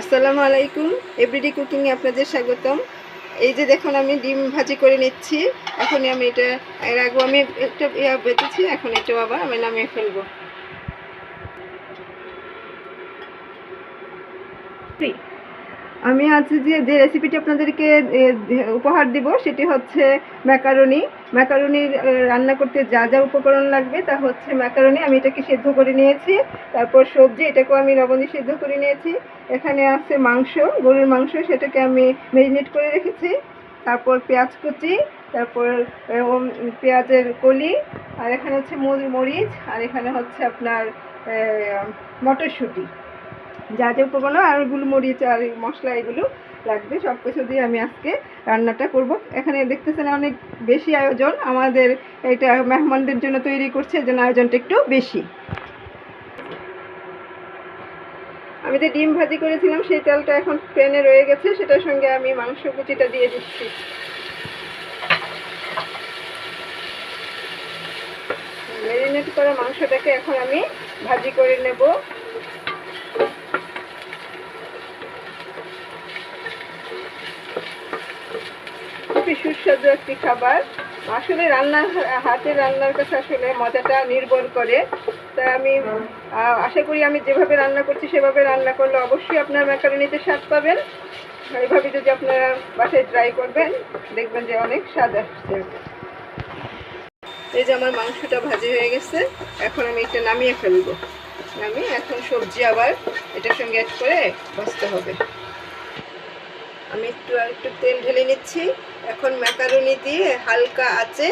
আসসালামু আলাইকুম এভরিডে কুকিংয়ে আপনাদের স্বাগতম। এই যে দেখুন, আমি ডিম ভাজি করে নিচ্ছি। এখনই আমি এটা এর আগে আমি একটা ইয়া বেঁচেছি এখন এটাও আবার আমি নামিয়ে ফেলব। আমি আজকে যে যে রেসিপিটি আপনাদেরকে উপহার দিব সেটি হচ্ছে ম্যাকারনি ম্যাকারনির রান্না করতে যা যা উপকরণ লাগবে তা হচ্ছে ম্যাকারনি আমি এটাকে সেদ্ধ করে নিয়েছি। তারপর সবজি, এটাকেও আমি লবণ দিয়ে সেদ্ধ করে নিয়েছি। এখানে আছে মাংস, গরুর মাংস, সেটাকে আমি ম্যারিনেট করে রেখেছি। তারপর পেঁয়াজ কুচি, তারপর পেঁয়াজের কলি, আর এখানে হচ্ছে মরিচ, আর এখানে হচ্ছে আপনার মটরশুঁটি। যা যা উপকরণ আর গুলমরিচ আর মশলা এগুলো লাগবে, সব কিছু দিয়ে আমি আজকে রান্নাটা করব। এখানে দেখতেছেন অনেক বেশি আয়োজন, আমাদের এটা মেহমানদের জন্য তৈরি করছে, এজন্য আয়োজনটা একটু বেশি। আমি যে ডিম ভাজি করেছিলাম, সেই তেলটা এখন প্যানে রয়ে গেছে, সেটার সঙ্গে আমি মাংস কুচিটা দিয়ে দিচ্ছি। ম্যারিনেট করা মাংসটাকে এখন আমি ভাজি করে নেব। খুবই সুস্বাদু একটি খাবার। আসলে রান্নার হাতের রান্নার কাছে আসলে মজাটা নির্ভর করে। তাই আমি আশা করি আমি যেভাবে রান্না করছি সেভাবে রান্না করলে অবশ্যই আপনার ম্যাকারনিতে স্বাদ পাবেন। এইভাবে যদি আপনারা বাসায় ট্রাই করবেন, দেখবেন যে অনেক স্বাদ আসছে। এই যে আমার মাংসটা ভাজি হয়ে গেছে। এখন আমি এটা নামিয়ে ফেলব। নামিয়ে এখন সবজি আবার এটার সঙ্গে অ্যাড করে ভাজতে হবে। আমি একটু একটু তেল ঢেলে নিচ্ছি। এখন ম্যাকারনি দিয়ে হালকা আছে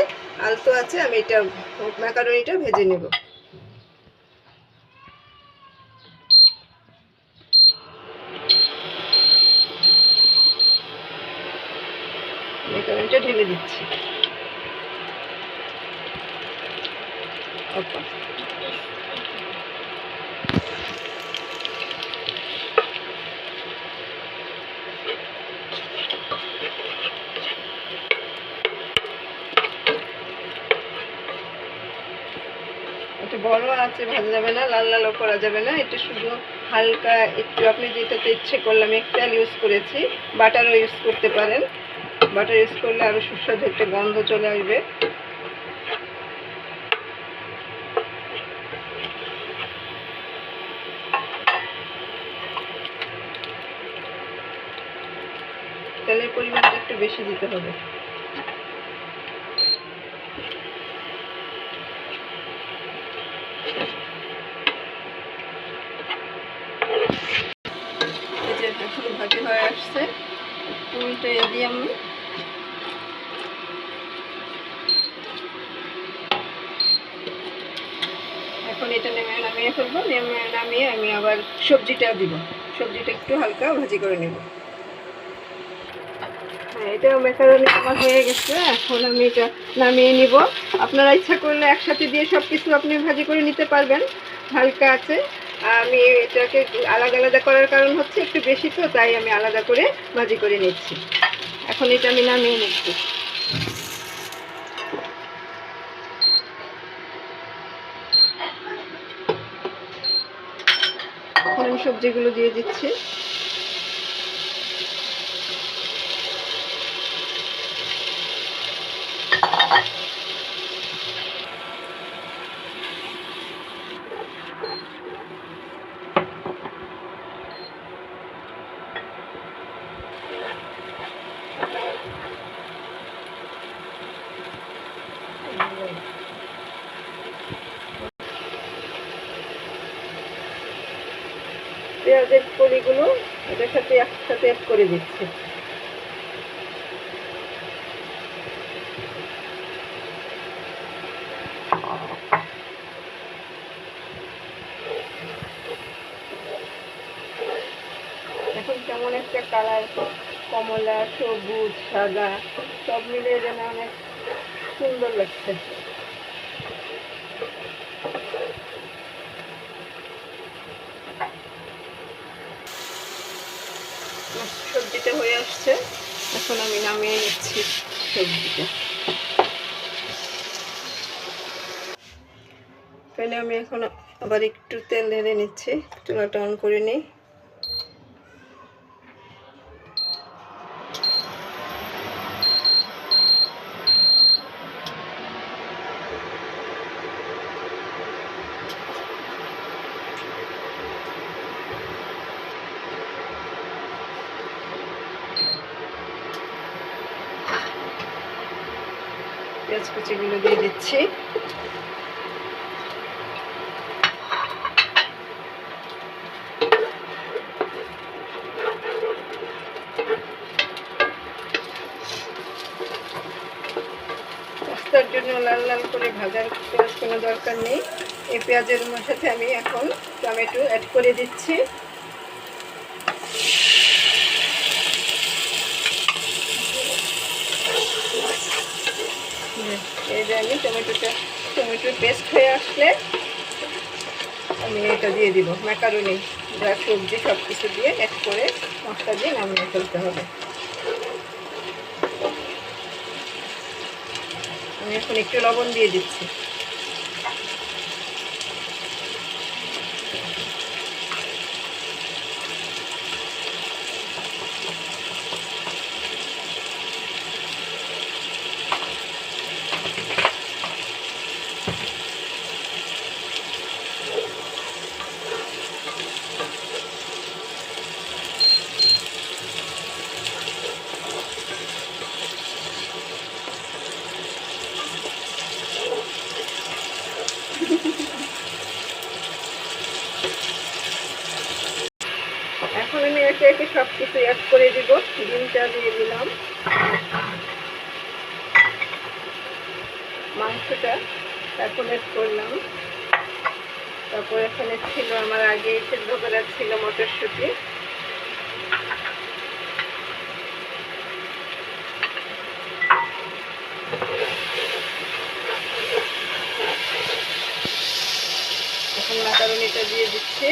আলতো আছে আমি এটা ম্যাকারনিটা ভেজে নেব। ঢেলে দিচ্ছি। বড় আছে, ভাজা যাবে না, লাল লালও করা যাবে না। এটা শুধু হালকা একটু, আপনি যেটাতে ইচ্ছে করলাম এক তেল ইউজ করেছি, বাটারও ইউজ করতে পারেন। বাটার ইউজ করলে আরও সুস্বাদু একটা গন্ধ চলে আসবে। তেলের পরিমাণটা একটু বেশি দিতে হবে এই যে এখন ভাজি হয়ে আসছে উল্টে দিয়ে আমি এখন এটা নেমে নামিয়ে ফেলব। নেমে নামিয়ে আমি আবার সবজিটা দিব। সবজিটা একটু হালকা ভাজি করে নেব। হ্যাঁ এটা মেকারনি আমার হয়ে গেছে। এখন আমি এটা নামিয়ে নিব। আপনারা ইচ্ছা করলে একসাথে দিয়ে সব কিছু আপনি ভাজি করে নিতে পারবেন। হালকা আছে। আমি এটাকে আলাদা আলাদা করার কারণ হচ্ছে একটু বেশি তো, তাই আমি আলাদা করে ভাজি করে নিচ্ছি। এখন এটা আমি নামিয়ে নিচ্ছি। এখন আমি সবজিগুলো দিয়ে দিচ্ছি পেঁয়াজের কলিগুলো এটার সাথে একসাথে করে দিচ্ছি। এখন কেমন একটা কালার, কমলা, সবুজ, সাদা, সব মিলিয়ে যেন অনেক সুন্দর লাগছে। তরকারিটা হয়ে আসছে। এখন আমি নামিয়ে নিচ্ছি সবজিটা। তাহলে আমি এখন আবার একটু তেল ঢেলে নিচ্ছি, চুলাটা অন করে নিই। পেঁয়াজ দিয়ে দিচ্ছি। পাস্তার জন্য লাল লাল করে ভাজার পেঁয়াজ কোনো দরকার নেই। এই পেঁয়াজের সাথে আমি এখন টমেটো অ্যাড করে দিচ্ছি। এই যে আমি টমেটোটা, টমেটোর পেস্ট হয়ে আসলে আমি এটা দিয়ে দিব ম্যাকারুনি যা সবজি সব কিছু দিয়ে এক করে মশলা দিয়ে নামিয়ে ফেলতে হবে। আমি এখন একটু লবণ দিয়ে দিচ্ছি এখন একে সব কিছু অ্যাড করে দিব। ডিমটা দিয়ে দিলাম। মাংসটা এখন অ্যাড করলাম। তারপর এখানে ছিল আমার আগে সেদ্ধ করা ছিল মটরশুঁটি। এখন মাকারনিটা দিয়ে দিচ্ছি।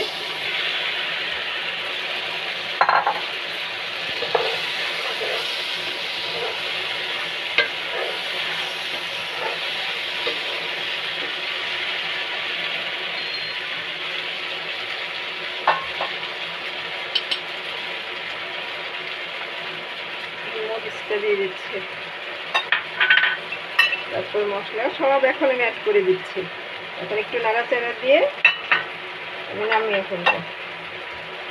মরিচটা দিয়ে দিচ্ছি। তারপর মশলা সব এখন আমি অ্যাড করে দিচ্ছি। এখন একটু নাড়াচাড়া দিয়ে আমি নামিয়ে ফেলব।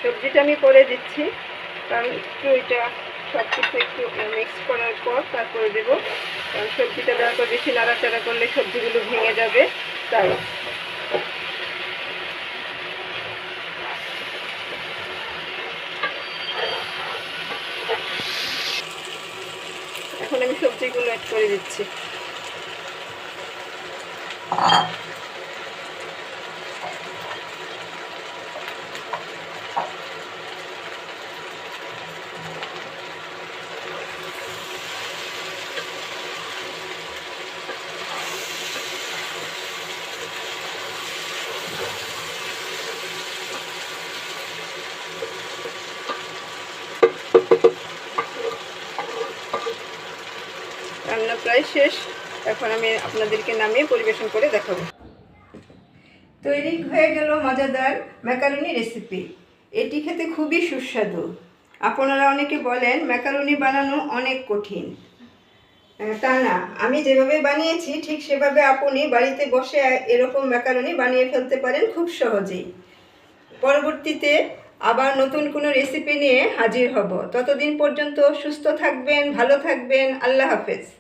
সবজিটা আমি করে দিচ্ছি। কারণ একটু এটা সব কিছু একটু মিক্স করার পর তারপরে দেবো। কারণ সবজিটা দেওয়ার পর বেশি নাড়াচাড়া করলে সবজিগুলো ভেঙে যাবে, তাই। এখন আমি সবজিগুলো অ্যাড করে দিচ্ছি রান্না প্রায় শেষ। এখন আমি আপনাদেরকে নামিয়ে পরিবেশন করে দেখাবো। তৈরি হয়ে গেল মজাদার ম্যাকারনি রেসিপি। এটি খেতে খুবই সুস্বাদু। আপনারা অনেকে বলেন ম্যাকারনি বানানো অনেক কঠিন। তা না। আমি যেভাবে বানিয়েছি, ঠিক সেভাবে আপনি বাড়িতে বসে এরকম ম্যাকারনি বানিয়ে ফেলতে পারেন খুব সহজেই। পরবর্তীতে আবার নতুন কোনো রেসিপি নিয়ে হাজির হব। ততদিন পর্যন্ত সুস্থ থাকবেন, ভালো থাকবেন। আল্লাহ হাফেজ।